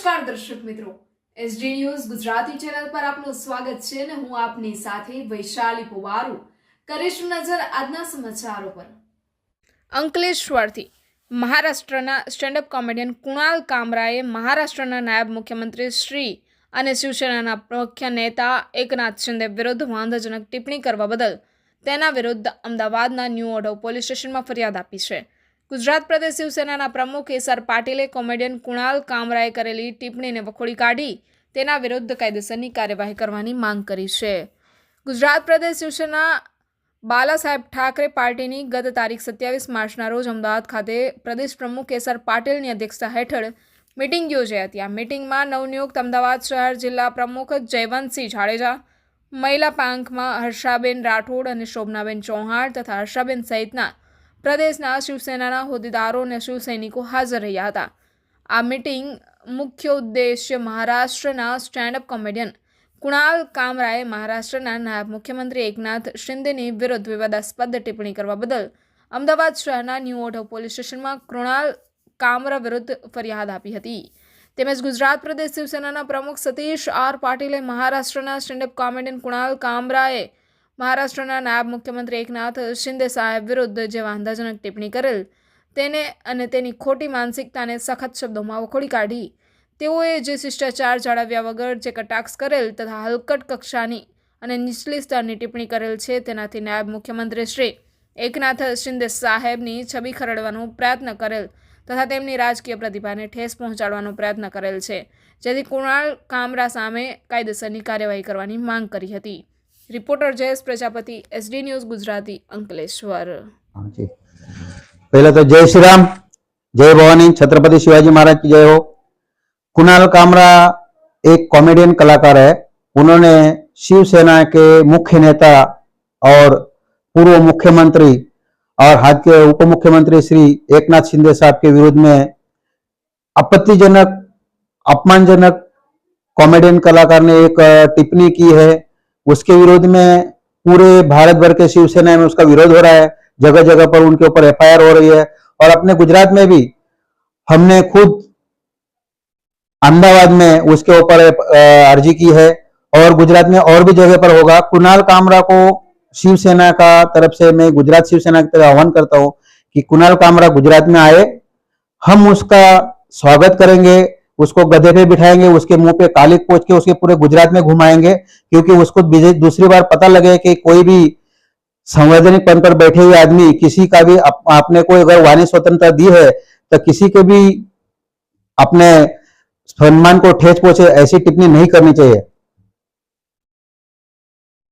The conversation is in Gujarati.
નમસ્કાર દર્શક મિત્રો. એસડી ન્યૂઝ ગુજરાતી ચેનલ પર આપનું સ્વાગત છે અને હું આપની સાથે વૈશાલી પુવારુ. કરીશું નજર આજના સમાચારો પર. અંકલેશ્વરથી મહારાષ્ટ્રના સ્ટેન્ડઅપ કોમેડિયન કુણાલ કામરાએ મહારાષ્ટ્રના નાયબ મુખ્યમંત્રી શ્રી અને શિવસેનાના મુખ્ય નેતા એકનાથ શિંદે વિરુદ્ધ વાંધાજનક ટિપ્પણી કરવા બદલ તેના વિરુદ્ધ અમદાવાદના ન્યૂ ઓઢવ પોલીસ સ્ટેશનમાં ફરિયાદ આપી છે. ગુજરાત પ્રદેશ શિવસેનાના પ્રમુખ એસ પાટીલે કોમેડિયન કુણાલ કામરાએ કરેલી ટિપ્પણીને વખોડી કાઢી. તેના વિરુદ્ધ કાયદેસરની કાર્યવાહી કરવાની માંગ કરી છે. ગુજરાત પ્રદેશ શિવસેના બાલા સાહેબ ઠાકરે પાર્ટીની ગત તારીખ સત્યાવીસ માર્ચના રોજ અમદાવાદ ખાતે પ્રદેશ પ્રમુખ એસ પાટીલની અધ્યક્ષતા હેઠળ મિટિંગ યોજાઈ હતી. આ મિટિંગમાં નવનિયુક્ત અમદાવાદ શહેર જિલ્લા પ્રમુખ જયવંતસિંહ જાડેજા, મહિલા પાંખમાં હર્ષાબેન રાઠોડ અને શોભનાબેન ચૌહાણ તથા હર્ષાબેન સહિતના પ્રદેશના શિવસેનાના હોદ્દેદારો અને શિવસૈનિકો હાજર રહ્યા હતા. આ મિટિંગ મુખ્ય ઉદ્દેશ્ય મહારાષ્ટ્રના સ્ટેન્ડઅપ કોમેડિયન કુણાલ કામરાએ મહારાષ્ટ્રના નાયબ મુખ્યમંત્રી એકનાથ શિંદેની વિરુદ્ધ વિવાદાસ્પદ ટિપ્પણી કરવા બદલ અમદાવાદ શહેરના ન્યૂ ઓઢવ પોલીસ સ્ટેશનમાં કૃણાલ કામરા વિરુદ્ધ ફરિયાદ આપી હતી. તેમજ ગુજરાત પ્રદેશ શિવસેનાના પ્રમુખ સતીશ આર પાટીલે મહારાષ્ટ્રના સ્ટેન્ડઅપ કોમેડિયન કુણાલ કામરાએ મહારાષ્ટ્રના નાયબ મુખ્યમંત્રી એકનાથ શિંદે સાહેબ વિરુદ્ધ જે વાંધાજનક ટિપ્પણી કરેલ. તેને અને તેની ખોટી માનસિકતાને સખત શબ્દોમાં વખોડી કાઢી. તેઓએ જે શિષ્ટાચાર જાળવ્યા વગર જે કટાક્ષ કરેલ તથા હલકટ કક્ષાની અને નીચલી સ્તરની ટિપ્પણી કરેલ છે તેનાથી નાયબ મુખ્યમંત્રી શ્રી એકનાથ શિંદે સાહેબની છબી ખરડવાનો પ્રયત્ન કરેલ તથા તેમની રાજકીય પ્રતિભાને ઠેસ પહોંચાડવાનો પ્રયત્ન કરેલ છે. જેથી કુણાલ કામરા સામે કાયદેસરની કાર્યવાહી કરવાની માંગ કરી હતી. reporter Jayesh Prajapati SD news Gujarati Ankleshwar हाँ जी पहले तो जय श्री राम जय भवानी छत्रपति शिवाजी महाराज की जय हो कुणाल कामरा एक कॉमेडियन कलाकार है उन्होंने शिवसेना के मुख्य नेता और पूर्व मुख्यमंत्री और हाल के उप मुख्यमंत्री श्री एकनाथ शिंदे साहब के विरुद्ध में आपत्तिजनक अपमानजनक कॉमेडियन कलाकार ने एक अ, टिप्पणी की है उसके विरोध में पूरे भारत भर के शिवसेना में उसका विरोध हो रहा है। जगह जगह पर उनके ऊपर एफआईआर हो रही है और अपने गुजरात में भी हमने खुद अहमदाबाद में उसके ऊपर अर्जी की है और गुजरात में और भी जगह पर होगा। कुणाल कामरा को शिवसेना का तरफ़ से मैं गुजरात शिवसेना की तरफ़ आह्वान करता हूँ कि कुणाल कामरा गुजरात में आए। हम उसका स्वागत करेंगे। उसको गधे पे बिठाएँगे उसके मुँह पे कालिक पोच के उसके पूरे गुजरात में घुमाएँगे क्योंकि उसको दूसरी बार पता लगे कि कोई भी संवैधानिक पद पर बैठे हुए आदमी किसी का भी आप, आपने कोई अगर वाणी स्वतंत्रता दी है तो किसी के भी अपने सम्मान को ठेस पहुँचे ऐसी टिप्पणी नहीं करनी चाहिए।